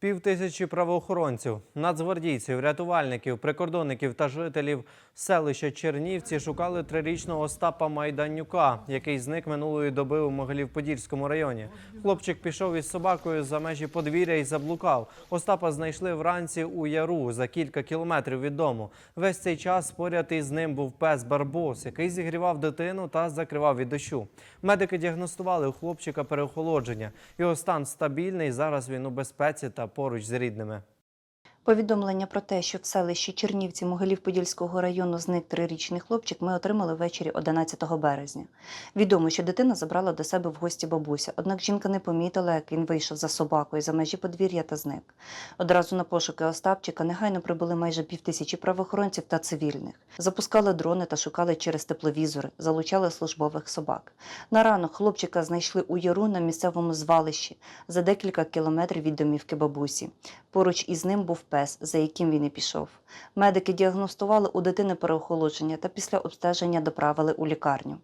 Півтисячі правоохоронців, нацгвардійців, рятувальників, прикордонників та жителів селища Чернівці шукали трирічного Остапа Майданюка, який зник минулої доби у Могилів-Подільському районі. Хлопчик пішов із собакою за межі подвір'я і заблукав. Остапа знайшли вранці у яру за кілька кілометрів від дому. Весь цей час поряд із ним був пес Барбос, який зігрівав дитину та закривав від дощу. Медики діагностували у хлопчика переохолодження. Його стан стабільний. Зараз він у безпеці та поруч з рідними. Повідомлення про те, що в селищі Чернівці Могилів-Подільського району зник трирічний хлопчик, ми отримали ввечері 11 березня. Відомо, що дитина забрала до себе в гості бабуся, однак жінка не помітила, як він вийшов за собакою за межі подвір'я та зник. Одразу на пошуки Остапчика негайно прибули майже півтисячі правоохоронців та цивільних. Запускали дрони та шукали через тепловізори, залучали службових собак. На ранок хлопчика знайшли у яру на місцевому звалищі за декілька кілометрів від домівки бабусі. Поруч із ним був пес, за яким він і пішов. Медики діагностували у дитини переохолодження та після обстеження доправили у лікарню.